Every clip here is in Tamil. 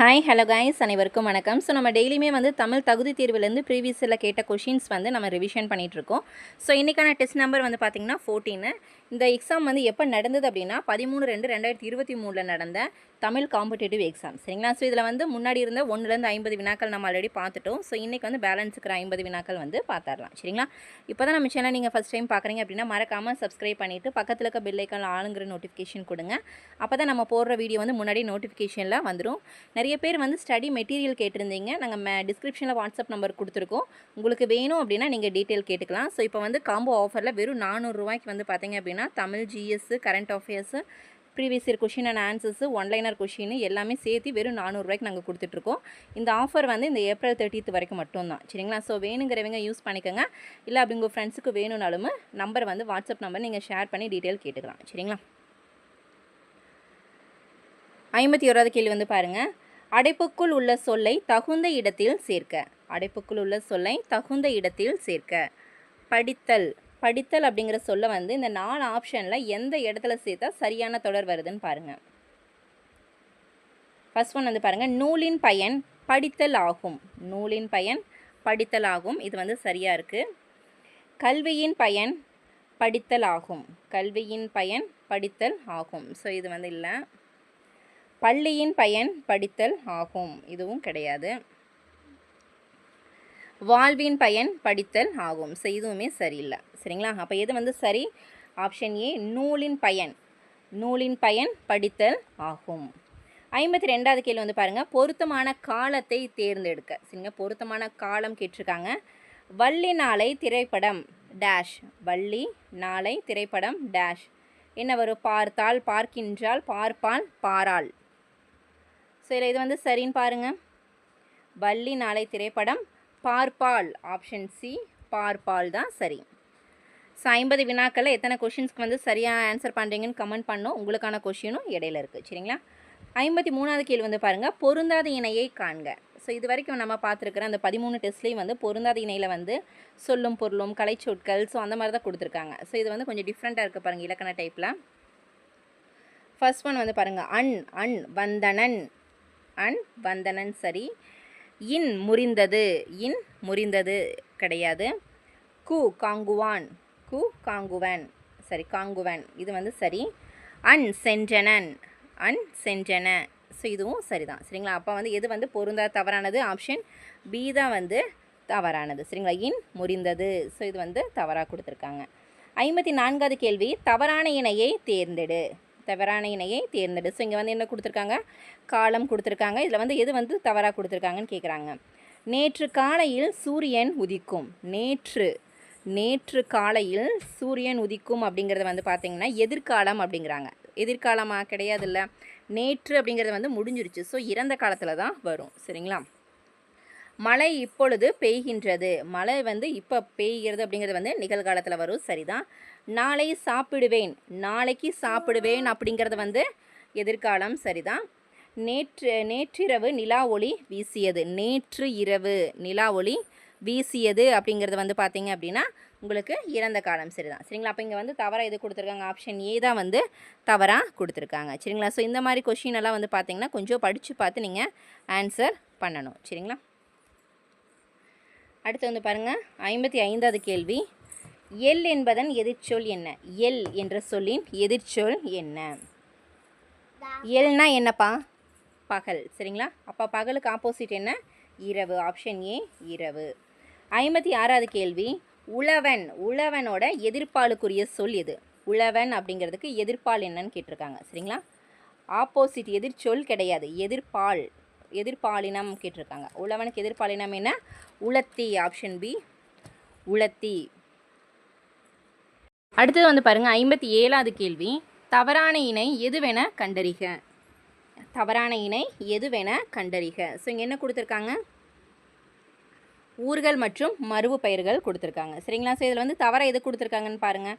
ஹாய் ஹலோ காய்ஸ் அனைவருக்கும் வணக்கம். ஸோ நம்ம டெய்லியுமே வந்து தமிழ் தகுதி தேர்வுலேருந்து ப்ரீவியஸில் கேட்ட கொஷின்ஸ் வந்து நம்ம ரிவிஷன் பண்ணிகிட்ருக்கோம் ஸோ இன்றைக்கான டெஸ்ட் நம்பர் வந்து பார்த்திங்கன்னா ஃபோர்டீனு இந்த எக்ஸாம் வந்து எப்போ நடந்தது அப்படின்னா பதிமூணு ரெண்டு ரெண்டாயிரத்தி இருபத்தி மூணில் நடந்த தமிழ் காம்படேட்டிவ் எக்ஸாம் சரிங்களா? ஸோ இதில் வந்து முன்னாடி இருந்த ஒன்றுலேருந்து ஐம்பது வினாக்கள் நம்ம ஆல்ரெடி பார்த்துட்டோம். ஸோ இன்றைக்கி வந்து பேலன்ஸ் இருக்கிற ஐம்பது வினாக்கள் வந்து பார்த்துடலாம். சரிங்களா? இப்போ தான் நம்ம சேனல் நீங்கள் ஃபஸ்ட் டைம் பார்க்குறீங்க அப்படின்னா மறக்காமல் சப்ஸ்கிரைப் பண்ணிவிட்டு பக்கத்தில் இருக்க பெல்லைக்கான ஆளுங்கிற நோட்டிஃபிகேஷன் கொடுங்க. அப்போ தான் நம்ம போடுற வீடியோ வந்து முன்னாடி நோட்டிஃபிகேஷனில் வந்துடும் நிறைய பேர் வந்து ஸ்டடி மெட்டீரியல் கேட்டிருந்தீங்க. நாங்கள் டிஸ்கிரிப்ஷனில் வாட்ஸ்அப் நம்பர் கொடுத்துருக்கோம். உங்களுக்கு வேணும் அப்படின்னா நீங்கள் டீட்டெயில் கேட்டுக்கலாம். ஸோ இப்போ வந்து காம்போ ஆஃபரில் வெறும் நானூறுரூவாய்க்கு வந்து பார்த்தீங்க அப்படின்னா Tamil GS current affairs previous year question and answers one liner question எல்லாமே சேர்த்து வெறும் நானூறுரூவாய்க்கு நாங்கள் கொடுத்துட்ருக்கோம். இந்த ஆஃபர் வந்து இந்த ஏப்ரல் தேர்ட்டித் வரைக்கும் மட்டும்தான். சரிங்களா? ஸோ வேணுங்கிறவங்க யூஸ் பண்ணிக்கோங்க. இல்லை அப்படி உங்கள் ஃப்ரெண்ட்ஸுக்கு வேணும்னாலும் நம்பர் வந்து வாட்ஸ்அப் நம்பர் நீங்கள் ஷேர் பண்ணி டீட்டெயில் கேட்டுக்கலாம். சரிங்களா? ஐம்பத்தி ஓராவது கேள்வி வந்து பாருங்கள் அடைப்புக்குள் உள்ள சொல்லை தகுந்த இடத்தில் சேர்க்க. அடைப்புக்குள் உள்ள சொல்லை தகுந்த இடத்தில் சேர்க்க. படித்தல். படித்தல் அப்படிங்கிற சொல்ல வந்து இந்த நாலு ஆப்ஷனில் எந்த இடத்துல சேர்த்தா சரியான தொடர் வருதுன்னு பாருங்கள் ஃபஸ்ட் ஒன் வந்து பாருங்கள் நூலின் பயன் படித்தல் ஆகும். நூலின் பயன் படித்தல் ஆகும். இது வந்து சரியாக இருக்குது கல்வியின் பயன் படித்தல் ஆகும். கல்வியின் பயன் படித்தல் ஆகும். ஸோ இது வந்து இல்லை. பள்ளியின் பயன் படித்தல் ஆகும். இதுவும் கிடையாது. வாழ்வின் பயன் படித்தல் ஆகும். ஸோ இதுவுமே சரியில்லை. சரிங்களா? அப்போ எது வந்து சரி? ஆப்ஷன் ஏ நூலின் பயன். நூலின் பயன் படித்தல் ஆகும். ஐம்பத்தி ரெண்டாவது கேள்வி வந்து பாருங்கள் பொருத்தமான காலத்தை தேர்ந்தெடுக்க. சரிங்க? பொருத்தமான காலம் கேட்டிருக்காங்க. வள்ளி நாளை திரைப்படம் டேஷ் வள்ளி நாளை திரைப்படம் டேஷ் என்ன வரும்? பார்த்தால் பார்க்கின்றால் பார்ப்பால் பாராள். சரி இது வந்து சரின்னு பாருங்கள் வள்ளி நாளை திரைப்படம் பார்ப்பால் ஆப்ஷன் சி பார்ப்பால் தான் சரி. ஸோ ஐம்பது வினாக்களில் எத்தனை கொஷின்ஸ்க்கு வந்து சரியாக ஆன்சர் பண்ணுறீங்கன்னு கமெண்ட் பண்ணோம் உங்களுக்கான கொஷினும் இடையில இருக்குது சரிங்களா? ஐம்பத்தி மூணாவது கேள்வி வந்து பாருங்கள் பொருந்தாத இணையை காண்க. ஸோ இது வரைக்கும் நம்ம பார்த்துருக்குற அந்த பதிமூணு டெஸ்ட்லேயும் வந்து பொருந்தாத இணையில் வந்து சொல்லும் பொருளும் கலைச்சொற்கள் ஸோ அந்த மாதிரி தான் கொடுத்துருக்காங்க. ஸோ இது வந்து கொஞ்சம் டிஃப்ரெண்ட்டாக இருக்குது பாருங்கள் இலக்கண டைப்பில் ஃபர்ஸ்ட் ஒன் வந்து பாருங்கள் அன் அன் வந்தனன். அன் வந்தனன் சரி. இன் முறிந்தது இன் முறிந்தது கிடையாது. கு காங்குவான் கு காங்குவன் சரி காங்குவன் இது வந்து சரி. அன் சென்றனன் அன் சென்றன ஸோ இதுவும் சரிதான் சரிங்களா? அப்போ வந்து எது வந்து பொருந்தா தவறானது? ஆப்ஷன் பி தான் வந்து தவறானது சரிங்களா? இன் முறிந்தது ஸோ இது வந்து தவறாக கொடுத்துருக்காங்க. ஐம்பத்தி நான்காவது கேள்வி தவறான இணையை தேர்ந்தெடு. தவறான இணையை தேர்ந்தெடு. ஸோ இங்கே வந்து என்ன கொடுத்துருக்காங்க? காலம் கொடுத்துருக்காங்க. இதில் வந்து எது வந்து தவறாக கொடுத்துருக்காங்கன்னு கேட்குறாங்க நேற்று காலையில் சூரியன் உதிக்கும். நேற்று நேற்று காலையில் சூரியன் உதிக்கும் அப்படிங்கிறத வந்து பார்த்திங்கன்னா எதிர்காலம் அப்படிங்கிறாங்க. எதிர்காலமாக கிடையாது இல்லை நேற்று அப்படிங்கிறது வந்து முடிஞ்சிருச்சு. ஸோ இறந்த காலத்தில் தான் வரும். சரிங்களா? மழை இப்பொழுது பெய்கின்றது. மழை வந்து இப்போ பெய்கிறது அப்படிங்கிறது வந்து நிகழ்காலத்தில் வரும். சரிதான். நாளை சாப்பிடுவேன் நாளைக்கு சாப்பிடுவேன் அப்படிங்கிறது வந்து எதிர்காலம் சரிதான். நேற்று நேற்றிரவு நிலா ஒளி வீசியது. நேற்று இரவு நிலா ஒளி வீசியது அப்படிங்கிறது வந்து பார்த்தீங்க அப்படின்னா உங்களுக்கு இறந்த காலம் சரிதான். சரிங்களா? அப்போ இங்கே வந்து தவறாக எது கொடுத்துருக்காங்க? ஆப்ஷன் ஏ தான் வந்து தவறாக கொடுத்துருக்காங்க. சரிங்களா? ஸோ இந்த மாதிரி கொஷின் எல்லாம் வந்து பார்த்தீங்கன்னா கொஞ்சம் படித்து பார்த்து நீங்கள் ஆன்சர் பண்ணணும். சரிங்களா? அடுத்து வந்து பாருங்கள் ஐம்பத்தி ஐந்தாவது கேள்வி. எல் என்பதன் எதிர்ச்சொல் என்ன? எல் என்ற சொல்லின் எதிர்ச்சொல் என்ன? எல்னா என்னப்பா? பகல். சரிங்களா? அப்போ பகலுக்கு ஆப்போசிட் என்ன? இரவு. ஆப்ஷன் ஏ இரவு. ஐம்பத்தி ஆறாவது கேள்வி. உழவன் உழவனோட எதிர்ப்பாலுக்குரிய சொல் எது? உழவன் அப்படிங்கிறதுக்கு எதிர்ப்பால் என்னன்னு கேட்டிருக்காங்க. சரிங்களா? ஆப்போசிட் எதிர்ச்சொல் கிடையாது. எதிர்ப்பால் எதிர்ப்பாலினம் கேட்டிருக்காங்க. உழவனுக்கு எதிர்ப்பாலினம் என்ன? உளத்தி. ஆப்ஷன் பி உளத்தி. அடுத்தது வந்து பாருங்கள் ஐம்பத்தி ஏழாவது கேள்வி. தவறான இணை எதுவென கண்டறிக. தவறான இணை எதுவென கண்டறிக. ஸோ இங்கே என்ன கொடுத்துருக்காங்க? ஊர்கள் மற்றும் மருவு பெயர்கள் கொடுத்துருக்காங்க. சரிங்களா? ஸோ இதில் வந்து தவற எது கொடுத்துருக்காங்கன்னு பாருங்கள்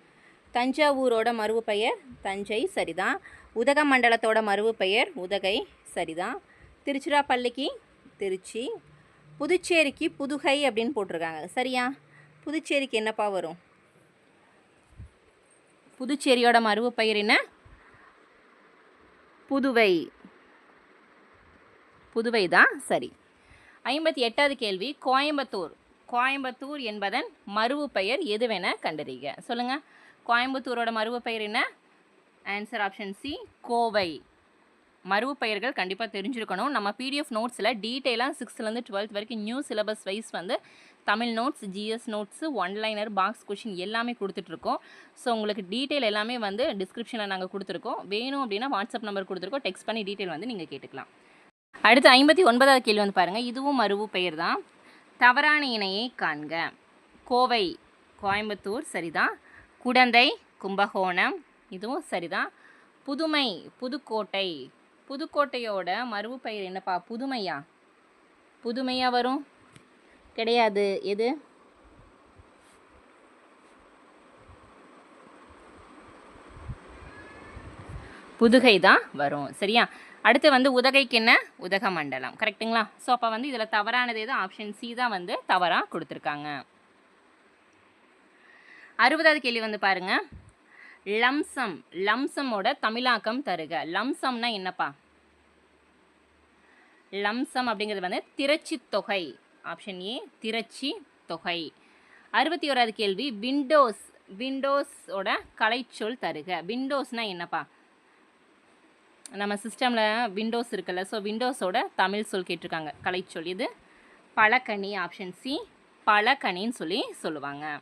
தஞ்சாவூரோட மருவு பெயர் தஞ்சை சரிதான். உதகமண்டலத்தோட மருவு பெயர் உதகை சரிதான். திருச்சிராப்பள்ளிக்கு திருச்சி புதுச்சேரிக்கு புதுகை அப்படின்னு போட்டிருக்காங்க. சரியா? புதுச்சேரிக்கு என்னப்பா வரும்? புதுச்சேரியோட மருவு பெயர் என்ன? புதுவை. புதுவை தான் சரி. ஐம்பத்தி எட்டாவது கேள்வி. கோயம்புத்தூர். கோயம்புத்தூர் என்பதன் மருவு பெயர் எதுவென கண்டறிக. சொல்லுங்கள் கோயம்புத்தூரோட மருவு பெயர் என்ன? Answer option C Kovai. மருவு பெயர்கள் கண்டிப்பாக தெரிஞ்சிருக்கணும். நம்ம பிடிஎஃப் நோட்ஸில் டீட்டெயிலாக சிக்ஸ்த்துலேருந்து டுவெல்த் வரைக்கும் நியூ சிலபஸ் வைஸ் வந்து Tamil notes GS notes one liner box question எல்லாமே கொடுத்துட்ருக்கோம். ஸோ உங்களுக்கு டீட்டெயில் எல்லாமே வந்து டிஸ்கிரிப்ஷனில் நாங்கள் கொடுத்துருக்கோம். வேணும் அப்படின்னா வாட்ஸ்அப் நம்பர் கொடுத்துருக்கோம். டெக்ஸ்ட் பண்ணி டீட்டெயில் வந்து நீங்கள் கேட்டுக்கலாம். அடுத்து ஐம்பத்தி ஒன்பதாவது கேள்வி வந்து பாருங்கள் இதுவும் மருவு பெயர் தான். தவறான இணையை காண்க. கோவை கோயம்புத்தூர் சரிதான். குடந்தை கும்பகோணம் இதுவும் சரிதான். புதுமை புதுக்கோட்டை புதுக்கோட்டையோட மரபு பெயர் என்னப்பா? புதுமையா? புதுமையா வரும்? கிடையாது. எது? புதுகை தான் வரும். சரியா? அடுத்து வந்து உதகைக்கு என்ன? உதகமண்டலம். கரெக்ட்டுங்களா? ஸோ அப்போ வந்து இதில் தவறானது எது? ஆப்ஷன் சி தான் வந்து தவறாக கொடுத்துருக்காங்க. அறுபதாவது கேள்வி வந்து பாருங்கள் லம்சம் லம்சமோட தமிழாக்கம் தருக. லம்சம்னா என்னப்பா? லம்சம் அப்படிங்கிறது வந்து திரச்சி தொகை. ஆப்ஷன் ஏ திரச்சி தொகை. அறுபத்தி ஓராவது கேள்வி விண்டோஸ் விண்டோஸோட கலைச்சொல் தருக. விண்டோஸ்னால் என்னப்பா? நம்ம சிஸ்டமில் விண்டோஸ் இருக்குல்ல ஸோ விண்டோஸோட தமிழ் சொல் கேட்டிருக்காங்க. கலைச்சொல் இது. பழக்கணி ஆப்ஷன் சி பழக்கணின்னு சொல்லி சொல்லுவாங்க.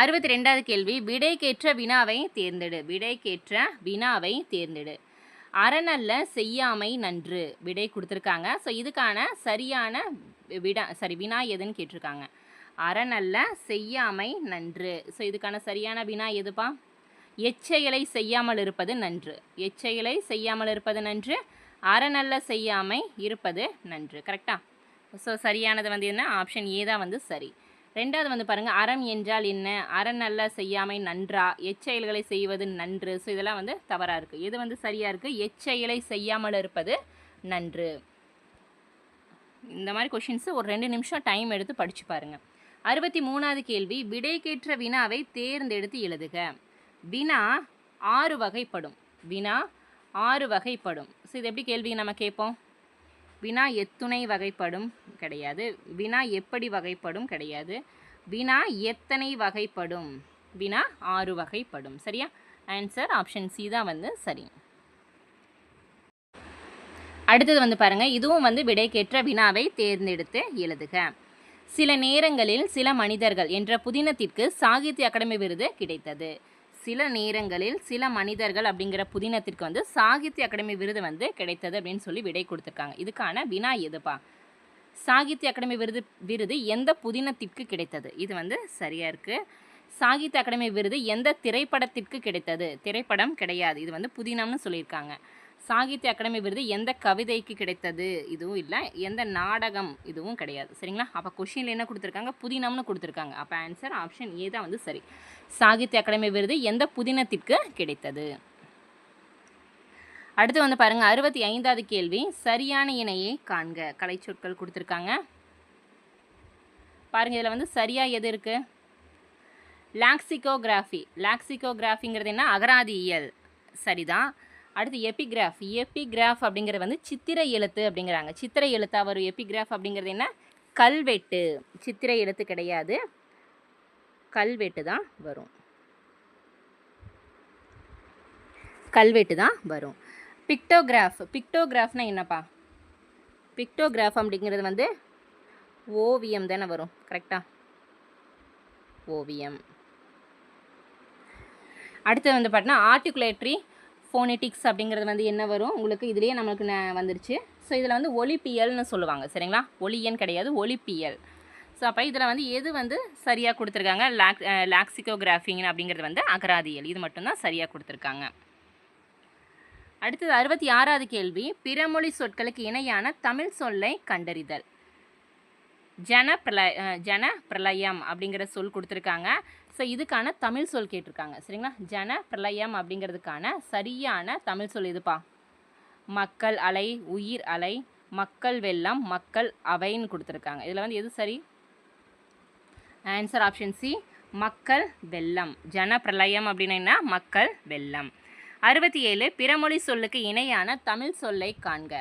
அறுபத்தி ரெண்டாவது கேள்வி விடைக்கேற்ற வினாவை தேர்ந்தெடு. விடைக்கேற்ற வினாவை தேர்ந்தெடு. அறநல்ல செய்யாமை நன்று. விடை கொடுத்துருக்காங்க. ஸோ இதுக்கான சரியான விடா சரி வினா எதுன்னு கேட்டிருக்காங்க. அறநல்ல செய்யாமை நன்று. ஸோ இதுக்கான சரியான வினா எதுப்பா? எச்செயலை செய்யாமல் இருப்பது நன்று. எச்செயலை செய்யாமல் இருப்பது நன்று. அறநல்ல செய்யாமை இருப்பது நன்று. கரெக்டா ஸோ சரியானது வந்து என்ன? ஆப்ஷன் ஏ தான் வந்து சரி. ரெண்டாவது வந்து பாருங்கள் அறம் என்றால் என்ன? அறநல்ல செய்யாமை நன்றா? எச்செயல்களை செய்வது நன்று. ஸோ இதெல்லாம் வந்து தவறாக இருக்குது எது வந்து சரியாக இருக்குது எச்செயலை செய்யாமல் இருப்பது நன்று. இந்த மாதிரி கொஷின்ஸு ஒரு ரெண்டு நிமிஷம் டைம் எடுத்து படித்து பாருங்கள் அறுபத்தி மூணாவது கேள்வி விடைக்கேற்ற வினாவை தேர்ந்தெடுத்து எழுதுக. வினா ஆறு வகைப்படும். வினா ஆறு வகைப்படும். ஸோ இது எப்படி கேள்வி நம்ம கேட்போம்? வினா எத்துணை வகைப்படும் கிடையாது. வினா எப்படி வகைப்படும் கிடையாது. வினா எத்தனை வகைப்படும்? வினா ஆறு வகைப்படும். சரியா? ஆன்சர் ஆப்ஷன் சி தான் வந்து சரி. அடுத்தது வந்து பாருங்கள் இதுவும் வந்து விடைக்கேற்ற வினாவை தேர்ந்தெடுத்து எழுதுக. சில நேரங்களில் சில மனிதர்கள் என்ற புதினத்திற்கு சாகித்ய அகாடமி விருது கிடைத்தது. சில நேரங்களில் சில மனிதர்கள் அப்படிங்கிற புதினத்திற்கு வந்து சாகித்ய அகாடமி விருது வந்து கிடைத்தது அப்படின்னு சொல்லி விடை கொடுத்துருக்காங்க. இதுக்கான வினா எதுப்பா? சாகித்ய அகாடமி விருது விருது எந்த புதினத்திற்கு கிடைத்தது? இது வந்து சரியாக இருக்குது சாகித்ய அகாடமி விருது எந்த திரைப்படத்திற்கு கிடைத்தது? திரைப்படம் கிடையாது. இது வந்து புதினம்னு சொல்லியிருக்காங்க. சாகித்ய அகாடமி விருது எந்த கவிதைக்கு கிடைத்தது? இதுவும் இல்லை. எந்த நாடகம்? இதுவும் கிடையாது. சரிங்களா? அப்போ கொஷினில் என்ன கொடுத்துருக்காங்க? புதினம்னு கொடுத்துருக்காங்க. அப்போ ஆன்சர் ஆப்ஷன் ஏ தான் வந்து சரி. சாகித்ய அகாடமி விருது எந்த புதினத்திற்கு கிடைத்தது? அடுத்து வந்து பாருங்க. அறுபத்தி ஐந்தாவது கேள்வி. சரியான இணையை காண்க. கலைச்சொற்கள் கொடுத்துருக்காங்க. பாருங்க இதில் வந்து சரியா எது இருக்கு? லாக்சிகோகிராஃபி. லாக்சிகோகிராஃபிங்கிறது என்ன? அகராதியியல் சரிதான். அடுத்து எபிகிராஃப் எபிகிராஃப் அப்படிங்கிறது வந்து சித்திரை எழுத்து அப்படிங்கிறாங்க. சித்திரை எழுத்தாக வரும் எபிகிராஃப் அப்படிங்கிறது என்ன? கல்வெட்டு. சித்திரை எழுத்து கிடையாது. கல்வெட்டு தான் வரும். கல்வெட்டு தான் வரும். பிக்டோகிராஃப் பிக்டோகிராஃப்னா என்னப்பா? பிக்டோகிராஃப் அப்படிங்கிறது வந்து ஓவியம் தானே வரும். கரெக்டா ஓவியம். அடுத்து வந்து பார்த்தீங்கன்னா ஆர்டிகுலேட்ரி ஃபோனெட்டிக்ஸ் அப்படிங்கிறது வந்து என்ன வரும்? உங்களுக்கு இதுலேயே நம்மளுக்கு ந- வந்துருச்சு. ஸோ இதில் வந்து ஒலிப்பியல்னு சொல்லுவாங்க சரிங்களா? ஒலியன் கிடையாது ஒலிப்பியல் ஸோ அப்போ இதில் வந்து எது வந்து சரியாக கொடுத்துருக்காங்க? லாக் லாக்சிகோகிராஃபிங் அப்படிங்கிறது வந்து அகராதியல். இது மட்டும்தான் சரியாக கொடுத்துருக்காங்க. அடுத்தது அறுபத்தி ஆறாவது கேள்வி. பிறமொழி சொற்களுக்கு இணையான தமிழ் சொல்லை கண்டறிதல். ஜன பிரளய ஜன பிரளயம் அப்படிங்கிற சொல் கொடுத்துருக்காங்க. ஸோ இதுக்கான தமிழ் சொல் கேட்டிருக்காங்க. சரிங்களா? ஜன பிரளயம் அப்படிங்கிறதுக்கான சரியான தமிழ் சொல் இதுப்பா மக்கள் அலை உயிர் அலை மக்கள் வெள்ளம் மக்கள் அவைன்னு கொடுத்துருக்காங்க. இதில் வந்து எது சரி? ஆன்சர் ஆப்ஷன் சி மக்கள் வெள்ளம். ஜன பிரளயம் அப்படின்னா மக்கள் வெள்ளம். அறுபத்தி ஏழு பிறமொழி சொல்லுக்கு இணையான தமிழ் சொல்லை காண்க.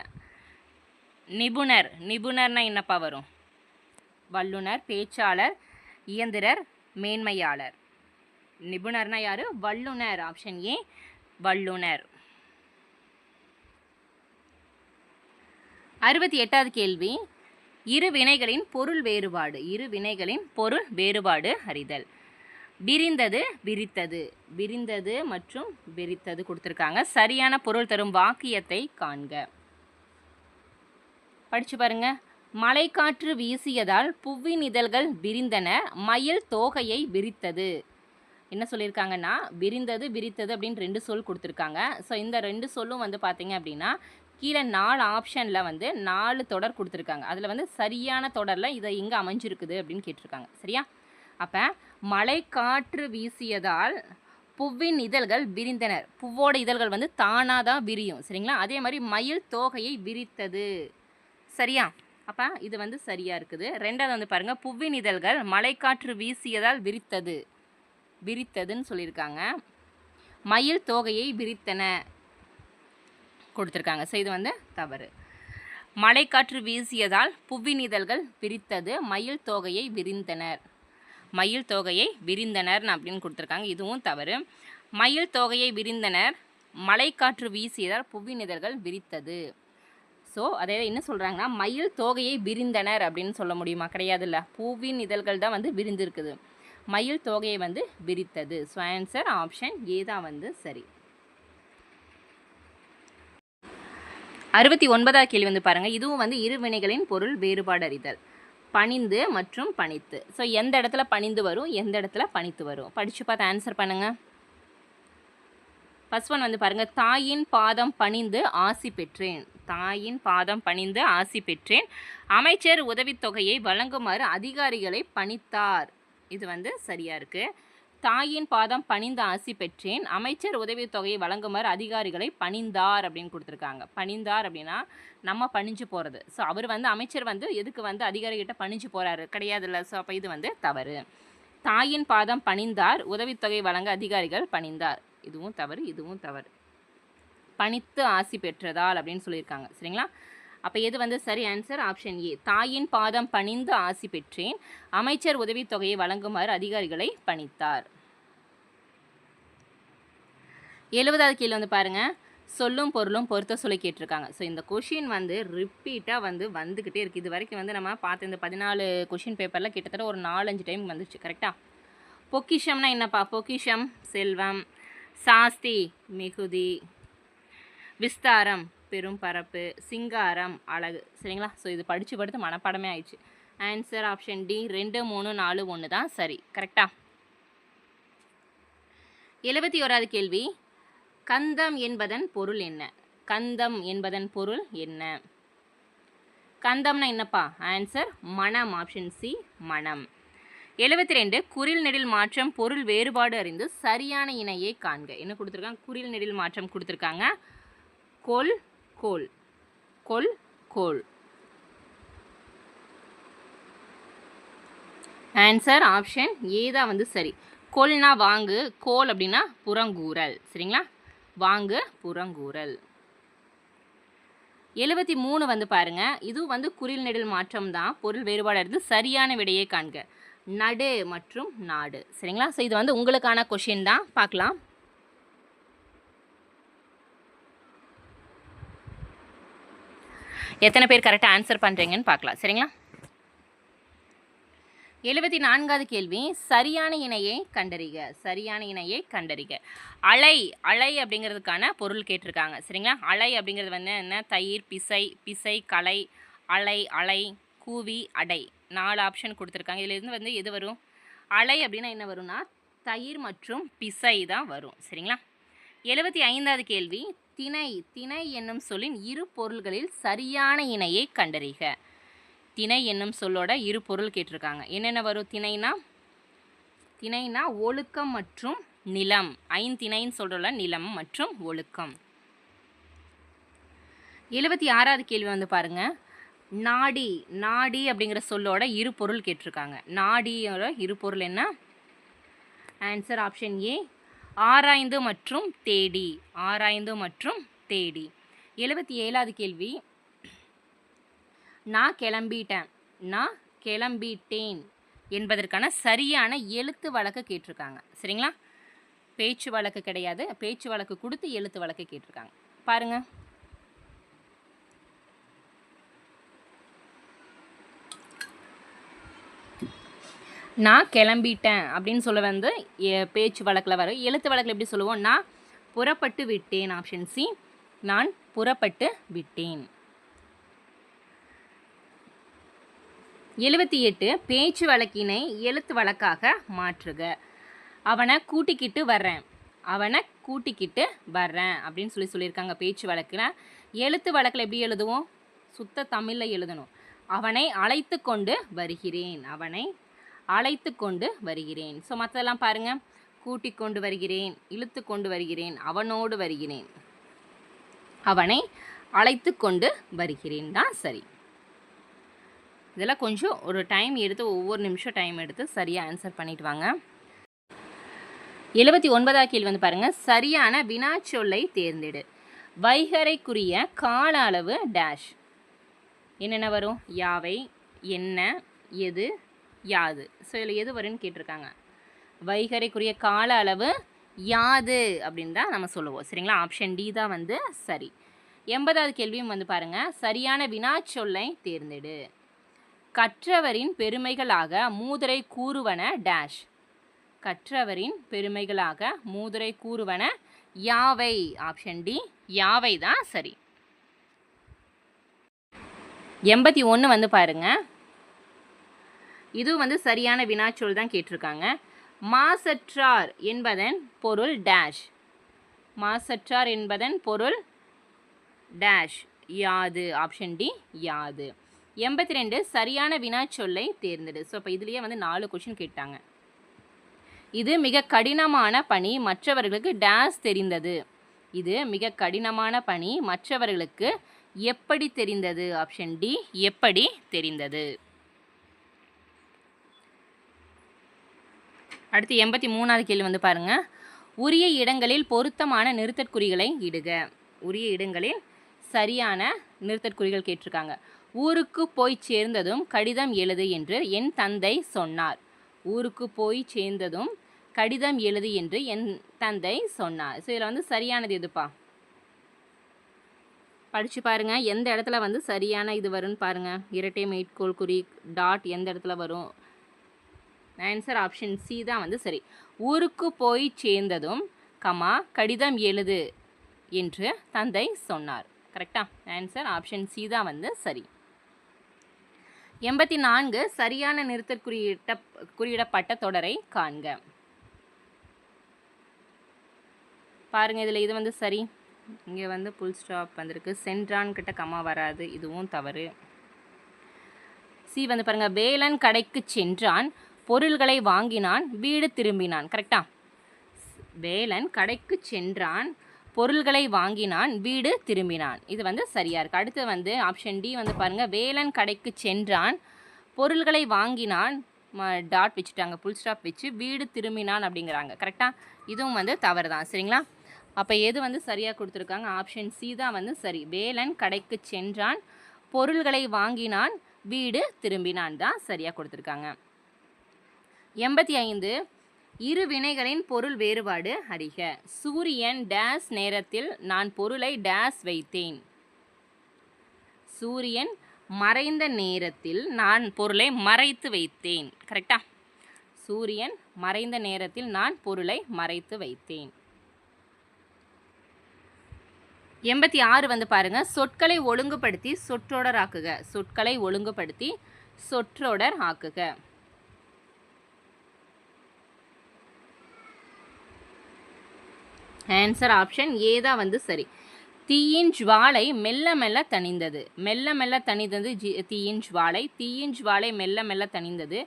நிபுணர். நிபுணர்னா என்னப்பா வரும்? வல்லுனர் பேச்சாளர் இயந்திரர் மேன்மையாளர். நிபுணர்னா யார்? வல்லுனர் ஆப்ஷன் ஏ வல்லுனர் அறுபத்தி எட்டாவது கேள்வி. இரு வினைகளின் பொருள் வேறுபாடு. இரு வினைகளின் பொருள் வேறுபாடு அறிதல். விரிந்தது விரித்தது. விரிந்தது மற்றும் விரித்தது கொடுத்துருக்காங்க. சரியான பொருள் தரும் வாக்கியத்தை காண்க. படிச்சு பாருங்கள் மலைக்காற்று வீசியதால் புவின் இதழ்கள் விரிந்தன. மயில் தோகையை விரித்தது. என்ன சொல்லியிருக்காங்கன்னா விரிந்தது விரித்தது அப்படின்னு ரெண்டு சொல் கொடுத்துருக்காங்க. ஸோ இந்த ரெண்டு சொல்லும் வந்து பார்த்தீங்க அப்படின்னா கீழே நாலு ஆப்ஷனில் வந்து நாலு தொடர் கொடுத்துருக்காங்க. அதில் வந்து சரியான தொடரில் இதை எங்கே அமைஞ்சிருக்குது அப்படின்னு கேட்டிருக்காங்க. சரியா? அப்போ மலைக்காற்று வீசியதால் புவ்வின் இதழ்கள் விரிந்தனர் புவ்வோட இதழ்கள் வந்து தானாக தான் விரியும். சரிங்களா? அதே மாதிரி மயில் தோகையை விரித்தது. சரியா? அப்போ இது வந்து சரியாக இருக்குது. ரெண்டாவது வந்து பாருங்கள் புவ்வின் இதழ்கள் மழைக்காற்று வீசியதால் விரித்தது. விரித்ததுன்னு சொல்லியிருக்காங்க. மயில் தோகையை விரித்தன. கொடுத்துருக்காங்க. ஸோ இது வந்து தவறு. மழைக்காற்று வீசியதால் புவ்வின் இதழ்கள் விரித்தது. மயில் தோகையை விரிந்தனர். மயில் தோகையை விரிந்தனர் அப்படின்னு கொடுத்துருக்காங்க. இதுவும் தவறு. மயில் தோகையை விரிந்தனர். மலைக்காற்று வீசியதால் புவ்வின் இதழ்கள் விரித்தது. ஸோ அதே என்ன சொல்கிறாங்கன்னா மயில் தோகையை விரிந்தனர் அப்படின்னு சொல்ல முடியுமா? கிடையாதுல்ல. பூவின் இதழ்கள் தான் வந்து விரிந்திருக்குது. மயில் தோகையை வந்து விரித்தது. ஸோ ஆன்சர் ஆப்ஷன் ஏ தான் வந்து சரி. அறுபத்தி ஒன்பதாவது கேள்வி வந்து பாருங்கள் இதுவும் வந்து இரு வினைகளின் பொருள் வேறுபாடு அறிதல். பணிந்து மற்றும் பணித்து. ஸோ எந்த இடத்துல பணிந்து வரும்? எந்த இடத்துல பணித்து வரும்? படித்து பார்த்து ஆன்சர் பண்ணுங்கள் ஃபஸ்ட் ஒன் வந்து பாருங்கள் தாயின் பாதம் பணிந்து ஆசி பெற்றேன். தாயின் பாதம் பணிந்து ஆசி பெற்றேன். அமைச்சர் உதவித்தொகையை வழங்குமாறு அதிகாரிகளை பணித்தார். இது வந்து சரியாக இருக்குது தாயின் பாதம் பணிந்து ஆசி பெற்றேன். அமைச்சர் உதவித்தொகையை வழங்குமாறு அதிகாரிகளை பணிந்தார் அப்படின்னு கொடுத்துருக்காங்க. பணிந்தார் அப்படின்னா நம்ம பணிஞ்சு போகிறது ஸோ அவர் வந்து அமைச்சர் வந்து எதுக்கு வந்து அதிகாரிகிட்ட பணிஞ்சு போகிறாரு கிடையாதுல்ல. ஸோ அப்போ இது வந்து தவறு. தாயின் பாதம் பணிந்தார். உதவித்தொகை வழங்க அதிகாரிகள் பணிந்தார். இதுவும் தவறு இதுவும் தவறு. பணித்து ஆசி பெற்றதால் அப்படின்னு சொல்லியிருக்காங்க. சரிங்களா? அப்போ எது வந்து சரி ஆன்சர் ஆப்ஷன் ஏ தாயின் பாதம் பணிந்து ஆசி பெற்றேன். அமைச்சர் உதவித்தொகையை வழங்குமாறு அதிகாரிகளை பணித்தார். எழுபதாவது கீழே வந்து பாருங்கள் சொல்லும் பொருளும் பொருத்த சொல்லி கேட்டிருக்காங்க. ஸோ இந்த கொஷின் வந்து ரிப்பீட்டாக வந்து வந்துக்கிட்டே இருக்குது இது வரைக்கும் வந்து நம்ம பார்த்து இந்த பதினாலு கொஷின் பேப்பரில் கிட்டத்தட்ட ஒரு நாலஞ்சு டைம் வந்துச்சு. கரெக்டாக பொக்கிஷம்னா என்னப்பா? பொக்கிஷம் செல்வம் சாஸ்தி மிகுதி. விஸ்தாரம் பெரும் பரப்பு சிங்காரம் அழகு. சரிங்களா? ஸோ இது படித்து படுத்து மனப்பாடமே ஆயிடுச்சு. ஆன்சர் ஆப்ஷன் டி ரெண்டு மூணு நாலு ஒன்று தான் சரி. கரெக்டா எழுபத்தி ஓராவது கேள்வி. கந்தம் என்பதன் பொருள் என்ன? கந்தம் என்பதன் பொருள் என்ன? கந்தம்னா என்னப்பா? ஆன்சர் மனம். ஆப்ஷன் சி மனம். எழுபத்தி ரெண்டு குரில் நெடில் மாற்றம் பொருள் வேறுபாடு அறிந்து சரியான இணையை காண்க. என்ன கொடுத்துருக்காங்க? குரில் நெடில் மாற்றம் கொடுத்துருக்காங்க. கொல் கோல். கொல் கோல். ஆன்சர் ஆப்ஷன் ஏ தான் வந்து சரி. கொல்னா வாங்கு கோல் அப்படின்னா புறங்கூறல். சரிங்களா? வாங்கு புறங்கூறல். எழுபத்தி மூணு வந்து பாருங்க. இது வந்து குறில் நெடில் மாற்றம் தான். பொருள் வேறுபாடு இருந்து சரியான விடையை காண்க. நடு மற்றும் நாடு. சரிங்களா? ஸோ இது வந்து உங்களுக்கான கொஷின் தான். பார்க்கலாம். எத்தனை பேர் கரெக்டாக ஆன்சர் பண்ணுறீங்கன்னு பார்க்கலாம். சரிங்களா? எழுபத்தி நான்காவது கேள்வி. சரியான இணையை கண்டறிக. சரியான இணையை கண்டறிக. அலை அலை அப்படிங்கிறதுக்கான பொருள் கேட்டிருக்காங்க. சரிங்களா? அலை அப்படிங்கிறது வந்து என்ன? தயிர் பிசை பிசை கலை அலை அலை கூவி அடை. நாலு ஆப்ஷன் கொடுத்துருக்காங்க. இதுலேருந்து வந்து எது வரும்? அலை அப்படின்னா என்ன வரும்னா தயிர் மற்றும் பிசை தான் வரும். சரிங்களா? எழுபத்தி ஐந்தாவது கேள்வி. திணை திணை என்னும் சொல்லின் இரு பொருள்களில் சரியான இணையை கண்டறிக. திணை என்னும் சொல்லோட இரு பொருள் கேட்டிருக்காங்க. என்னென்ன வரும்? திணைனா திணைனா ஒழுக்கம் மற்றும் நிலம். ஐந்திணைன்னு சொல்கிறோம்ல நிலம் மற்றும் ஒழுக்கம். எழுபத்தி ஆறாவது கேள்வி வந்து பாருங்கள் நாடி நாடி அப்படிங்கிற சொல்லோட இரு பொருள் கேட்டிருக்காங்க. நாடியோட இரு பொருள் என்ன? ஆன்சர் ஆப்ஷன் ஏ ஆராய்ந்து மற்றும் தேடி ஆராய்ந்து மற்றும் தேடி. எழுபத்தி ஏழாவது கேள்வி. நான் கிளம்பிட்டேன் நான் கிளம்பிட்டேன் என்பதற்கான சரியான எழுத்து வழக்கு கேட்டிருக்காங்க. சரிங்களா? பேச்சு வழக்கு கிடையாது. பேச்சு வழக்கு கொடுத்து எழுத்து வழக்கு கேட்டிருக்காங்க. பாருங்கள் நான் கிளம்பிட்டேன் அப்படின்னு சொல்ல வந்து பேச்சு வழக்கில் வரும். எழுத்து வழக்கில் எப்படி சொல்லுவோம்? நான் புறப்பட்டு விட்டேன் ஆப்ஷன் சி நான் புறப்பட்டு விட்டேன். எழுபத்தி எட்டு பேச்சு வழக்கினை எழுத்து வழக்காக மாற்றுக. அவனை கூட்டிக்கிட்டு வர்றேன். அவனை கூட்டிக்கிட்டு வர்றேன் அப்படின்னு சொல்லி சொல்லியிருக்காங்க பேச்சு வழக்கில். எழுத்து வழக்கில் எப்படி எழுதுவோம்? சுத்த தமிழில் எழுதணும். அவனை அழைத்து கொண்டு வருகிறேன். அவனை அழைத்து கொண்டு வருகிறேன். ஸோ மற்றதெல்லாம் பாருங்கள் கூட்டிக் கொண்டு வருகிறேன் இழுத்து கொண்டு வருகிறேன் அவனோடு வருகிறேன். அவனை அழைத்து கொண்டு வருகிறேன். தான் சரி. இதெல்லாம் கொஞ்சம் ஒரு டைம் எடுத்து ஒவ்வொரு நிமிஷம் டைம் எடுத்து சரியாக ஆன்சர் பண்ணிட்டு வாங்க. எழுபத்தி ஒன்பதாவது கேள்வி வந்து பாருங்கள் சரியான வினாச்சொல்லை தேர்ந்தெடு. வைகரைக்குரிய கால அளவு டேஷ் என்னென்ன வரும்? யாவை என்ன எது யாது. ஸோ இதில் எது வரும்னு கேட்டிருக்காங்க. வைகரைக்குரிய கால அளவு யாது அப்படின்னு தான் நம்ம சொல்லுவோம். சரிங்களா? ஆப்ஷன் டி தான் வந்து சரி. எண்பதாவது கேள்வியும் வந்து பாருங்கள் சரியான வினாச்சொல்லை தேர்ந்தெடு. கற்றவரின் பெருமைகளாக மூதுரை கூறுவன டேஷ் கற்றவரின் பெருமைகளாக மூதுரை கூறுவன யாவை? ஆப்ஷன் டி யாவை தான் சரி. எண்பத்தி ஒன்று வந்து பாருங்கள் இதுவும் வந்து சரியான வினாச்சொல் தான் கேட்டிருக்காங்க. மாசற்றார் என்பதன் பொருள் டேஷ் மாசற்றார் என்பதன் பொருள் டேஷ் யாது ஆப்ஷன் டி யாது. எண்பத்தி ரெண்டு சரியான வினாச்சொல்லை தேர்ந்தெடு. ஸோ இப்போ இதுலேயே வந்து நாலு கொஷின் கேட்டாங்க. இது மிக கடினமான பணி மற்றவர்களுக்கு டேஷ் தெரிந்தது. இது மிக கடினமான பணி மற்றவர்களுக்கு எப்படி தெரிந்தது? ஆப்ஷன் டி எப்படி தெரிந்தது? அடுத்து எண்பத்தி மூணாவது கேள்வி வந்து பாருங்க. உரிய இடங்களில் பொருத்தமான நிறுத்தற்குறிகளை இடுக. உரிய இடங்களில் சரியான நிறுத்தற்குறிகள் கேட்டிருக்காங்க. ஊருக்கு போய் சேர்ந்ததும் கடிதம் எழுது என்று என் தந்தை சொன்னார். ஊருக்கு போய் சேர்ந்ததும் கடிதம் எழுது என்று என் தந்தை சொன்னார். ஸோ இதில் வந்து சரியானது எதுப்பா? படித்து பாருங்க. எந்த இடத்துல வந்து சரியான இது வரும்னு பாருங்க. இரட்டை மேற்கோள் குறி டாட் எந்த இடத்துல வரும்? ஆன்சர் ஆப்ஷன் சி தான் வந்து சரி. ஊருக்கு போய் சேர்ந்ததும் கமா கடிதம் எழுது என்று தந்தை சொன்னார். கரெக்டா ஆன்சர் ஆப்ஷன் சி தான் வந்து சரி. எண்பத்தி நான்கு சரியான நிறுத்த குறியிட்ட குறியிடப்பட்ட தொடரை காண்க. பாருங்க இதில் இது வந்து சரி. இங்கே வந்து புல் ஸ்டாப் வந்திருக்கு. சென்றான் கிட்ட கம்மா வராது. இதுவும் தவறு. சி வந்து பாருங்க வேலன் கடைக்கு சென்றான். பொருள்களை வாங்கினான் வீடு திரும்பினான். கரெக்டா வேலன் கடைக்கு சென்றான் பொருள்களை வாங்கினான் வீடு திரும்பினான். இது வந்து சரியாக இருக்குது அடுத்து வந்து ஆப்ஷன் டி வந்து பாருங்கள் வேலன் கடைக்கு சென்றான் பொருள்களை வாங்கினான் டாட் வச்சுட்டாங்க புல் ஸ்டாப் வச்சு வீடு திரும்பினான் அப்படிங்கிறாங்க. கரெக்டாக இதுவும் வந்து தவறு தான் சரிங்களா? அப்போ எது வந்து சரியாக கொடுத்துருக்காங்க? ஆப்ஷன் சி தான் வந்து சரி. வேலன் கடைக்கு சென்றான் பொருள்களை வாங்கினான் வீடு திரும்பினான் தான் சரியாக கொடுத்துருக்காங்க. எண்பத்தி ஐந்து. இரு வினைகளின் பொருள் வேறுபாடு அறிக. சூரியன் டேஸ் நேரத்தில் நான் பொருளை டேஸ் வைத்தேன். சூரியன் மறைந்த நேரத்தில் நான் பொருளை மறைத்து வைத்தேன். கரெக்டா சூரியன் மறைந்த நேரத்தில் நான் பொருளை மறைத்து வைத்தேன். எண்பத்தி ஆறு வந்து பாருங்க. சொற்களை ஒழுங்குபடுத்தி சொற்றொடர் ஆக்குக. சொற்களை ஒழுங்குபடுத்தி சொற்றொடர் ஆக்குக. ஆன்சர் ஆப்ஷன் ஏ தான் வந்து சரி. தீயின் ஜுவாலை மெல்ல மெல்ல தணிந்தது. மெல்ல மெல்ல தணிந்தது ஜி தீயின் ஜுவாலை. தீயின் ஜுவாலை மெல்ல மெல்ல தணிந்தது.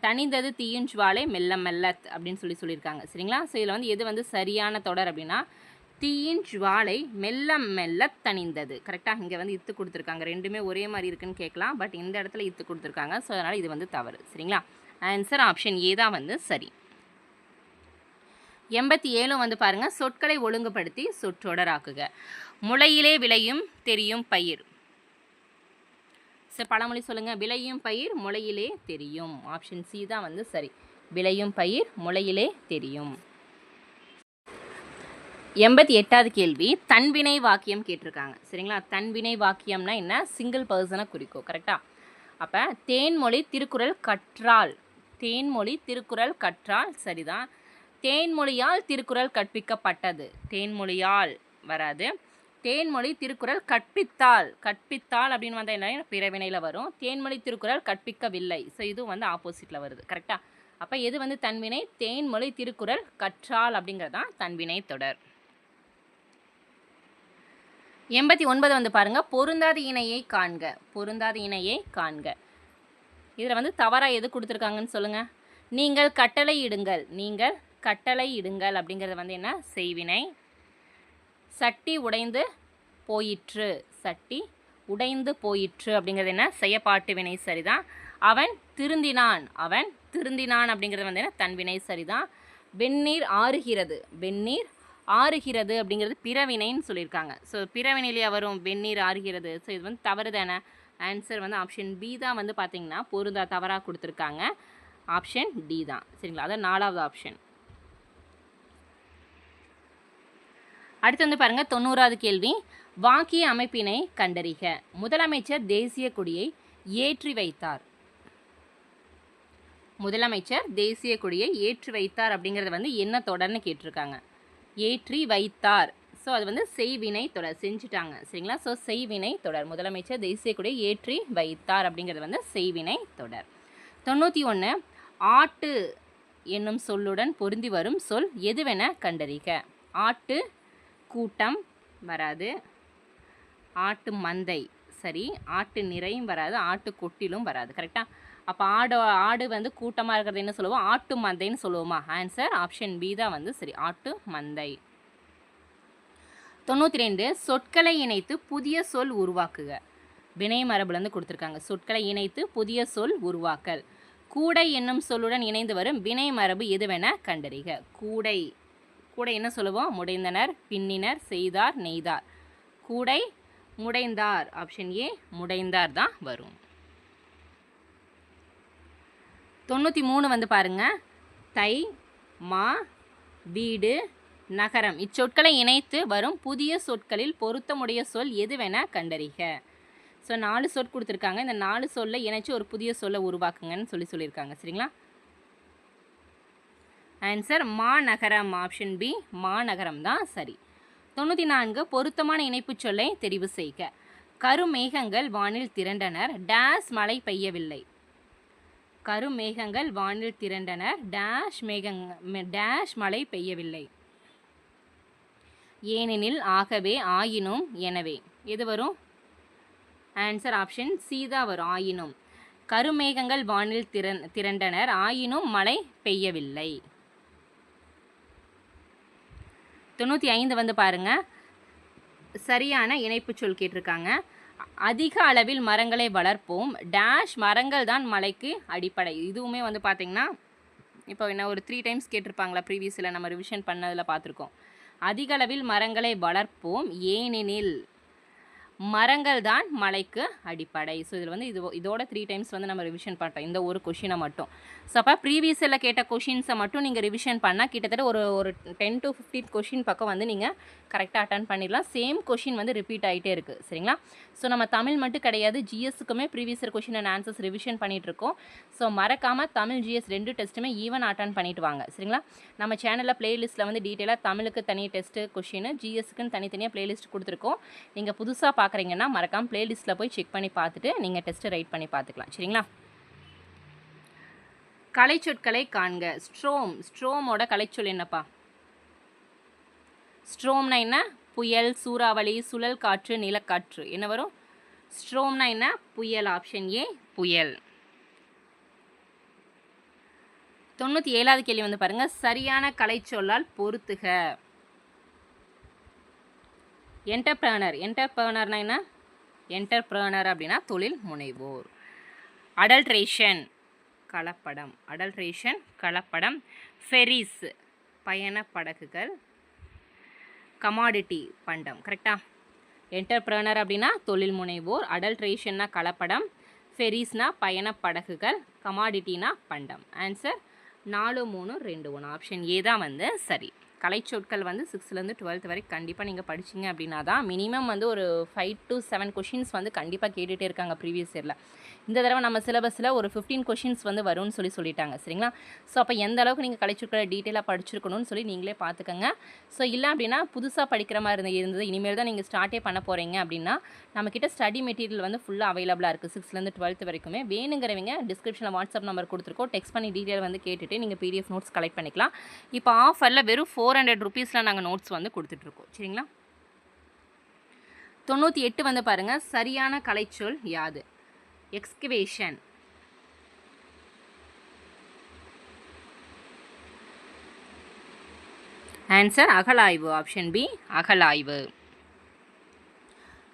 தணிந்தது தீயின் ஜுவாலை மெல்ல மெல்ல அப்படின்னு சொல்லி சொல்லியிருக்காங்க. சரிங்களா? ஸோ இதில் வந்து எது வந்து சரியான தொடர் அப்படின்னா தீயின் ஜுவாலை மெல்ல மெல்ல தணிந்தது. கரெக்டாக இங்கே வந்து இத்து கொடுத்துருக்காங்க. ரெண்டுமே ஒரே மாதிரி இருக்குன்னு கேட்கலாம். பட் இந்த இடத்துல இத்து கொடுத்துருக்காங்க. ஸோ அதனால் இது வந்து தவறு. சரிங்களா? ஆன்சர் ஆப்ஷன் ஏ தான் வந்து சரி. எண்பத்தி ஏழும் வந்து பாருங்கள் சொற்களை ஒழுங்குபடுத்தி சொற்றொடராக்குக. முளையிலே விளையும் தெரியும் பயிர். சரி பழமொழி சொல்லுங்கள் விளையும் பயிர் முளையிலே தெரியும். ஆப்ஷன் சி தான் வந்து சரி. விளையும் பயிர் முளையிலே தெரியும். எண்பத்தி எட்டாவது கேள்வி. தன்வினை வாக்கியம் கேட்டிருக்காங்க. சரிங்களா? தன்வினை வாக்கியம்னா என்ன? சிங்கிள் பர்சனை குறிக்கும். கரெக்டாக அப்போ தேன்மொழி திருக்குறள் கற்றால். தேன்மொழி திருக்குறள் கற்றால் சரிதான். தேன்மொழியால் திருக்குறள் கற்பிக்கப்பட்டது. தேன்மொழியால் வராது. தேன்மொழி திருக்குறள் கற்பித்தால். கற்பித்தால் அப்படின்னு வந்தால் என்ன? பிறவினையில் வரும். தேன்மொழி திருக்குறள் கற்பிக்கவில்லை. ஸோ இதுவும் வந்து ஆப்போசிட்டில் வருது. கரெக்டாக அப்போ எது வந்து தன்வினை? தேன்மொழி திருக்குறள் கற்றால் அப்படிங்கிறது தான் தன்வினை தொடர். எண்பத்தி ஒன்பது வந்து பாருங்கள் பொருந்தாத இணையை காண்க. பொருந்தாத இணையை காண்க. இதில் வந்து தவறாக எது கொடுத்துருக்காங்கன்னு சொல்லுங்கள் நீங்கள் கட்டளை இடுங்கள். நீங்கள் கட்டளை இடுங்கள் அப்படிங்கிறது வந்து என்ன? செய்வினை. சட்டி உடைந்து போயிற்று. சட்டி உடைந்து போயிற்று அப்படிங்கிறது என்ன? செய்யப்பாட்டு வினை சரிதான். அவன் திருந்தினான். அவன் திருந்தினான் அப்படிங்கிறது வந்து என்ன? தன்வினை சரிதான். வெந்நீர் ஆறுகிறது. வெந்நீர் ஆறுகிறது அப்படிங்கிறது பிறவினைன்னு சொல்லியிருக்காங்க. ஸோ பிறவினையிலேயே வரும்? வெந்நீர் ஆறுகிறது. ஸோ இது வந்து தவறு தானே? ஆன்சர் வந்து ஆப்ஷன் பி தான் வந்து பார்த்தீங்கன்னா பொருந்தா தவறாக கொடுத்துருக்காங்க. ஆப்ஷன் டி தான். சரிங்களா? அதான் நாலாவது ஆப்ஷன் அடுத்து வந்து பாருங்க தொண்ணூறாவது கேள்வி. வாக்கிய அமைப்பினை கண்டறிக. முதலமைச்சர் தேசிய கொடியை ஏற்றி வைத்தார். முதலமைச்சர் தேசிய கொடியை ஏற்றி வைத்தார் அப்படிங்கிறது வந்து என்ன தொடர்னு கேட்டிருக்காங்க. ஏற்றி வைத்தார். ஸோ அது வந்து செய்வினை தொடர் செஞ்சுட்டாங்க. சரிங்களா? ஸோ செய்வினை தொடர். முதலமைச்சர் தேசிய கொடியை ஏற்றி வைத்தார் அப்படிங்கிறது வந்து செய்வினை தொடர். தொண்ணூற்றி ஒன்று ஆட்டு என்னும் சொல்லுடன் பொருந்தி வரும் சொல் எதுவென கண்டறிக? ஆட்டு கூட்டம் வராது. ஆட்டு மந்தை சரி ஆட்டு நிறையும் வராது ஆட்டு கொட்டிலும் வராது கரெக்டாக அப்போ ஆடு ஆடு வந்து கூட்டமாக இருக்கிறது என்ன சொல்லுவோம்? ஆட்டு மந்தைன்னு சொல்லுவோமா? ஆன்சர் ஆப்ஷன் பி தான் வந்து சரி ஆட்டு மந்தை. தொண்ணூற்றி ரெண்டு சொற்களை இணைத்து புதிய சொல் உருவாக்குக. வினை மரபுலேருந்து கொடுத்துருக்காங்க. சொற்களை இணைத்து புதிய சொல் உருவாக்கல். கூடை என்னும் சொல்லுடன் இணைந்து வரும் வினை மரபு எதுவென கண்டறிக. கூடை. கூடை என்ன சொல்லுவோம்? முடைந்தனர் பின்னினர் செய்தார் நெய்தார். கூடை முடைந்தார். ஆப்ஷன் ஏ முடைந்தார் தான் வரும். தொண்ணூற்றி மூணு வந்து பாருங்க. தை மா வீடு நகரம். இச்சொற்களை இணைத்து வரும் புதிய சொற்களில் பொருத்தமுடைய சொல் எதுவென கண்டறிக. ஸோ நாலு சொல் கொடுத்துருக்காங்க. இந்த நாலு சொல்லை இணைச்சி ஒரு புதிய சொல்லை உருவாக்குங்கன்னு சொல்லி சொல்லியிருக்காங்க. சரிங்களா? ஆன்சர் மாநகரம் ஆப்ஷன் பி மாநகரம் தான் சரி. தொண்ணூற்றி நான்கு பொருத்தமான இணைப்புச் சொல்லை தெரிவு செய்க. கருமேகங்கள் வானில் திரண்டனர் டேஷ் மழை பெய்யவில்லை. கருமேகங்கள் வானில் திரண்டனர் டேஷ் மேகங் டேஷ் மழை பெய்யவில்லை. ஏனெனில் ஆகவே ஆயினும் எனவே. எது வரும்? ஆன்சர் ஆப்ஷன் சீதா வரும் ஆயினும். கருமேகங்கள் வானில் திரன் திரண்டனர் ஆயினும் மழை பெய்யவில்லை. தொண்ணூற்றி ஐந்து வந்து பாருங்க. சரியான இணைப்புச் சொல் கேட்டிருக்காங்க. அதிக அளவில் மரங்களை வளர்ப்போம். டேஷ் மரங்கள் தான் மலைக்கு அடிப்படை. இதுவுமே வந்து பார்த்திங்கன்னா இப்போ என்ன ஒரு த்ரீ டைம்ஸ் கேட்டிருப்பாங்களா ப்ரீவியஸில் நம்ம ரிவிஷன் பண்ணதில் பார்த்துருக்கோம் அதிக அளவில் மரங்களை வளர்ப்போம். ஏனெனில் மரங்கள் தான் மலைக்கு அடிப்படை. ஸோ இதில் வந்து இது இதோட த்ரீ டைம்ஸ் வந்து நம்ம ரிவிஷன் பண்ணுறோம் இந்த ஒரு கொஷினை மட்டும். ஸோ அப்போ ப்ரீவியஸில் கேட்ட கொஷின்ஸை மட்டும் நீங்கள் ரிவிஷன் பண்ணால் கிட்டத்தட்ட ஒரு ஒரு டென் டு ஃபிஃப்டீன் கொஷின் பக்கம் வந்து நீங்கள் கரெக்டாக அட்டன் பண்ணிடலாம். சேம் கொஷின் வந்து ரிப்பீட் ஆகிட்டே இருக்குது சரிங்களா? ஸோ நம்ம தமிழ் மட்டும் கிடையாது. ஜிஎஸ்க்குமே previous question and answers revision பண்ணிகிட்டு இருக்கோம். ஸோ மறக்காமல் தமிழ் ஜிஎஸ் ரெண்டு டெஸ்ட்டுமே ஈவன் அட்டன் பண்ணிட்டு வாங்க. சரிங்களா? நம்ம சேனலில் ப்ளேலிஸ்ட்டில் வந்து டீட்டெயிலாக தமிழுக்கு தனி டெஸ்ட்டு கொஷின் ஜிஎஸ்க்குன்னு தனித்தனியாக ப்ளேலிஸ்ட் கொடுத்துருக்கோம். நீங்கள் புதுசாக பார்க்குறீங்கன்னா மறக்காமல் பிளேலிஸ்ட்டில் போய் செக் பண்ணி பார்த்துட்டு நீங்கள் டெஸ்ட்டு ரைட் பண்ணி பார்த்துக்கலாம். சரிங்களா? கலைச்சொற்களை காண்க. ஸ்ட்ரோம். ஸ்ட்ரோமோட கலைச்சொல் என்னப்பா? ஸ்ட்ரோம்னா என்ன? புயல் சூறாவளி சுழல் காற்று நிலக்காற்று. என்ன வரும்? ஸ்ட்ரோம்னா என்ன? புயல் ஆப்ஷன் ஏ புயல். தொண்ணூற்றி ஏழாவது கேள்வி வந்து பாருங்கள் சரியான கலைச்சொல்லால் பொருத்துக. என்டர்பிரனர் என்டர்பிரனர்னா என்ன? என்டர்பிரனர் அப்படின்னா தொழில் முனைவோர். அடல்ட்ரேஷன் கலப்படம். அடல்ட்ரேஷன் கலப்படம். ஃபெரிஸ் பயண படகுகள். கமாடிட்டி பண்டம். கரெக்டா என்டர்பிரனர் அப்படின்னா தொழில் முனைவோர். அடல்ட்ரேஷன்னா கலப்படம். ஃபெரிஸ்னா பயண படகுகள். கமாடிட்டினா பண்டம். ஆன்சர் நாலு மூணு ரெண்டு ஒன்று ஆப்ஷன் ஏ தான் வந்து சரி. கலைச்சொற்கள் வந்து சிக்ஸ்த்லேருந்து டுவெல்த் வரைக்கும் கண்டிப்பாக நீங்கள் படிச்சீங்க அப்படின்னா தான் மினிமம் வந்து ஒரு ஃபைவ் டு செவன் கொஷின்ஸ் வந்து கண்டிப்பாக கேட்டுகிட்டே இருக்காங்க ப்ரீவியஸ் இயரில் இந்த தடவை நம்ம சிலபஸில் ஒரு ஃபிஃப்டீன் கொஷின்ஸ் வந்து வரும்னு சொல்லி சொல்லிட்டாங்க சரிங்களா? ஸோ அப்போ எந்த அளவுக்கு நீங்கள் கழிச்சிருக்கிற டீட்டெயிலாக படிச்சிருக்கணும்னு சொல்லி நீங்களே பார்த்துக்கோங்க. ஸோ இல்லை அப்படின்னா புதுசாக படிக்கிற மாதிரி இருந்தது இருந்தது. இனிமேல் தான் நீங்கள் ஸ்டார்ட்டே பண்ண போகிறீங்க அப்படின்னா நம்மக்கிட்ட ஸ்டடி மெட்டீரியல் வந்து ஃபுல்லாக அவைலபிளாக இருக்குது சிக்ஸ்த்லேருந்து டுவெல்த் வரைக்குமே. வேணுங்கிறவங்க டிஸ்கிரிப்ஷனில் வாட்ஸ்அப் நம்பர் கொடுத்துருக்கோம் டெக்ஸ்ட் பண்ணி டீட்டெயில் வந்து கேட்டுட்டு நீங்கள் பிடிஎஃப் நோட்ஸ் கலெக்ட் பண்ணிக்கலாம். இப்போ ஆஃபரில் வெறும் ஃபோர் ஹண்ட்ரட் ருபீஸில் நாங்கள் நோட்ஸ் வந்து கொடுத்துட்ருக்கோம் சரிங்களா? தொண்ணூற்றி எட்டு வந்து பாருங்கள் சரியான கலைச்சொல் யாது? எக்ஸ்கிவேஷன். ஆன்சர் அகலாய்வு. ஆப்ஷன் பி அகலாய்வு.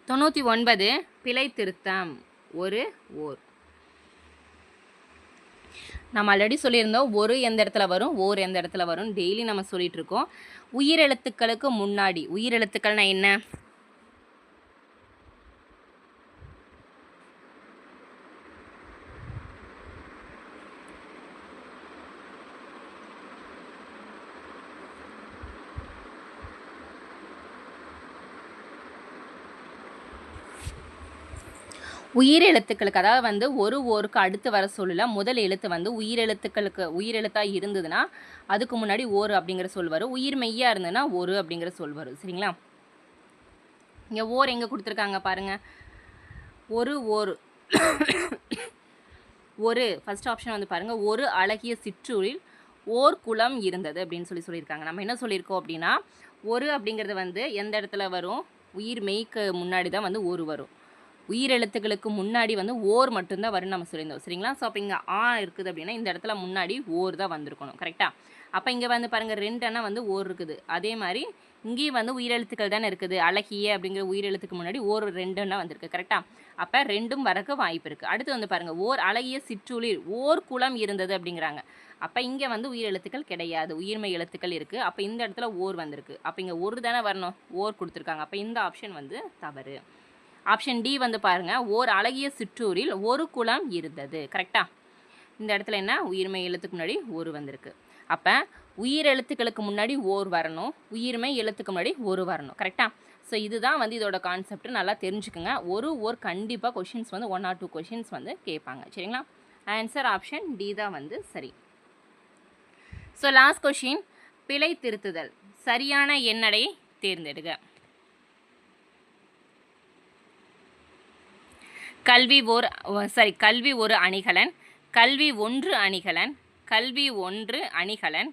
தொண்ணூற்றி ஒன்பது பிழை திருத்தம். ஒரு ஓர். நம்ம ஆல்ரெடி சொல்லியிருந்தோம் ஒரு எந்த இடத்துல வரும் ஓர் எந்த இடத்துல வரும். டெய்லி நம்ம சொல்லிட்டு இருக்கோம். உயிரெழுத்துக்களுக்கு முன்னாடி உயிரெழுத்துக்கள்னால் என்ன? உயிர் எழுத்துக்களுக்கு அதாவது வந்து ஒரு ஓருக்கு அடுத்து வர சொல்லில் முதல் எழுத்து வந்து உயிர் எழுத்துக்களுக்கு உயிர் எழுத்தாக இருந்ததுன்னா அதுக்கு முன்னாடி ஓரு அப்படிங்கிற சொல் வரும். உயிர் மெய்யாக இருந்ததுன்னா ஒரு அப்படிங்கிற சொல் வரும். சரிங்களா? இங்கே ஓர் எங்கே கொடுத்துருக்காங்க பாருங்கள் ஒரு ஓர் ஒரு ஃபஸ்ட் ஆப்ஷன் வந்து பாருங்கள் ஒரு அழகிய சிற்றூரில் ஓர் குளம் இருந்தது அப்படின்னு சொல்லி சொல்லியிருக்காங்க. நம்ம என்ன சொல்லியிருக்கோம் அப்படின்னா ஒரு அப்படிங்கிறது வந்து எந்த இடத்துல வரும்? உயிர் மெய்க்கு முன்னாடி தான் வந்து ஒரு வரும். உயிரெழுத்துக்களுக்கு முன்னாடி வந்து ஓர் மட்டும்தான் வரும்னு நம்ம சொல்லியிருந்தோம் சரிங்களா? ஸோ அப்போ இங்கே ஆ இருக்குது அப்படின்னா இந்த இடத்துல முன்னாடி ஓர் தான் வந்திருக்கணும். கரெக்டாக அப்போ இங்கே வந்து பாருங்கள் ரெண்டு வந்து ஓர் இருக்குது. அதே மாதிரி இங்கேயும் வந்து உயிரெழுத்துக்கள் தானே இருக்குது. அழகிய அப்படிங்கிற உயிரெழுத்துக்கு முன்னாடி ஓர் ரெண்டுன்னா வந்திருக்கு. கரெக்டாக அப்போ ரெண்டும் வரக்கு வாய்ப்பு இருக்குது அடுத்து வந்து பாருங்கள் ஓர் அழகிய சிற்றுளிர் ஓர் குளம் இருந்தது அப்படிங்கிறாங்க. அப்போ இங்கே வந்து உயிரெழுத்துக்கள் கிடையாது. உயிர்மை எழுத்துக்கள் இருக்குது அப்போ இந்த இடத்துல ஓர் வந்திருக்கு. அப்போ இங்கே ஒரு தானே வரணும்? ஓர் கொடுத்துருக்காங்க. அப்போ இந்த ஆப்ஷன் வந்து தவறு. ஆப்ஷன் டி வந்து பாருங்கள் ஓர் அழகிய சிற்றூரில் ஒரு குளம் இருந்தது. கரெக்டாக இந்த இடத்துல என்ன? உயிர்மை எழுத்துக்கு முன்னாடி ஒரு வந்திருக்கு. அப்போ உயிர் எழுத்துக்களுக்கு முன்னாடி ஓர் வரணும். உயிர்மை எழுத்துக்கு முன்னாடி ஒரு வரணும். கரெக்டாக ஸோ இதுதான் வந்து இதோட கான்செப்ட் நல்லா தெரிஞ்சுக்கோங்க. ஒரு ஓர் கண்டிப்பாக கொஷின்ஸ் வந்து ஒன் ஆர் டூ கொஷின்ஸ் வந்து கேட்பாங்க. சரிங்களா? ஆன்சர் ஆப்ஷன் டி தான் வந்து சரி. ஸோ லாஸ்ட் கொஷின் பிழை திருத்துதல். சரியான எண்ணடை தேர்ந்தெடுக்க கல்வி ஓர் சாரி கல்வி ஒரு அணிகலன் கல்வி ஒன்று அணிகலன் கல்வி ஒன்று அணிகலன்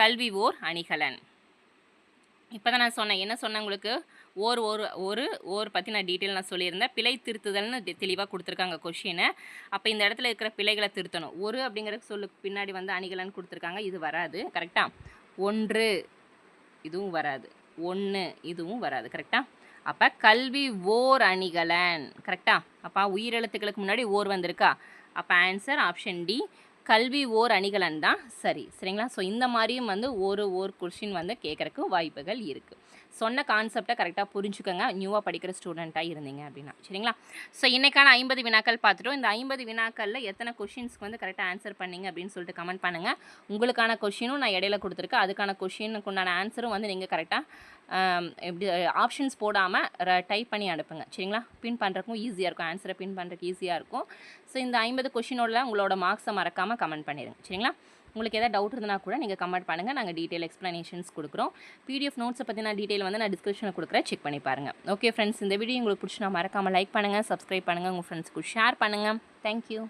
கல்வி ஓர் அணிகலன். இப்போ தான் நான் சொன்னேன். என்ன சொன்னேன் உங்களுக்கு? ஓர் ஒரு ஒரு ஓர் பற்றி நான் டீட்டெயில் நான் சொல்லியிருந்தேன். பிழை திருத்துதல்னு தெளிவாக கொடுத்துருக்காங்க கொஷினை அப்போ இந்த இடத்துல இருக்கிற பிழைகளை திருத்தணும். ஒரு அப்படிங்கிற சொல்லுக்கு பின்னாடி வந்து அணிகலன் கொடுத்துருக்காங்க. இது வராது. கரெக்டாக ஒன்று இதுவும் வராது. ஒன்று இதுவும் வராது. கரெக்டாக அப்போ கல்வி ஓர் அணிகலன். கரெக்டா அப்போ உயிரெழுத்துக்களுக்கு முன்னாடி ஓர் வந்திருக்கா? அப்போ ஆன்சர் ஆப்ஷன் டி கல்வி ஓர் அணிகலன் தான். சரி சரிங்களா? ஸோ இந்த மாதிரியும் வந்து ஒரு ஓர் கொஷின் வந்து கேட்குறக்கு வாய்ப்புகள் இருக்குது சொன்ன கான்செப்டை கரெக்டாக புரிஞ்சுக்கோங்க. நியூவாக படிக்கிற ஸ்டூடெண்ட்டாக இருந்தீங்க அப்படின்னா. சரிங்களா? ஸோ இன்றைக்கான ஐம்பது வினாக்கள் பார்த்துட்டோம். இந்த ஐம்பது வினாக்களில் எத்தனை கொஷின்ஸ்க்கு வந்து கரெக்டாக ஆன்சர் பண்ணீங்க அப்படின்னு சொல்லிட்டு கமெண்ட் பண்ணுங்கள் உங்களுக்கான கொஷினும் நான் இடையில கொடுத்துருக்கேன். அதுக்கான கொஷினுக்கு உண்டான ஆன்சரும் வந்து நீங்கள் கரெக்டாக எப்படி ஆப்ஷன்ஸ் போடாமல் டைப் பண்ணி அனுப்புங்க. சரிங்களா? பின் பண்ணுறக்கும் ஈஸியாக இருக்கும். ஆன்சரை பின் பண்ணுறதுக்கு ஈஸியாக இருக்கும். ஸோ இந்த ஐம்பது கொஷினோட உங்களோட மார்க்ஸை மறக்காமல் கமெண்ட் பண்ணிடுங்க சரிங்களா? உங்களுக்கு எதாவது டவுட் இருந்தால் கூட நீங்கள் கமெண்ட் பண்ணுங்கள் நாங்கள் டீட்டெயில் எக்ஸ்ப்ளனேஷன்ஸ் கொடுக்குறோம். பிடிஎஃப் நோட்ஸை பற்றின டீட்டெயில் வந்து நான் டிஸ்கிரிப்ஷனில் கொடுக்குறேன். செக் பண்ணி பாருங்கள் ஓகே ஃப்ரெண்ட்ஸ் இந்த வீடியோ உங்களுக்கு பிடிச்சி நான் மறக்காமல் லைக் பண்ணுங்கள் சப்ஸ்கிரைப் பண்ணுங்கள் உங்கள் ஃப்ரெண்ட்ஸ்க்கு ஷேர் பண்ணுங்கள் தேங்க்யூ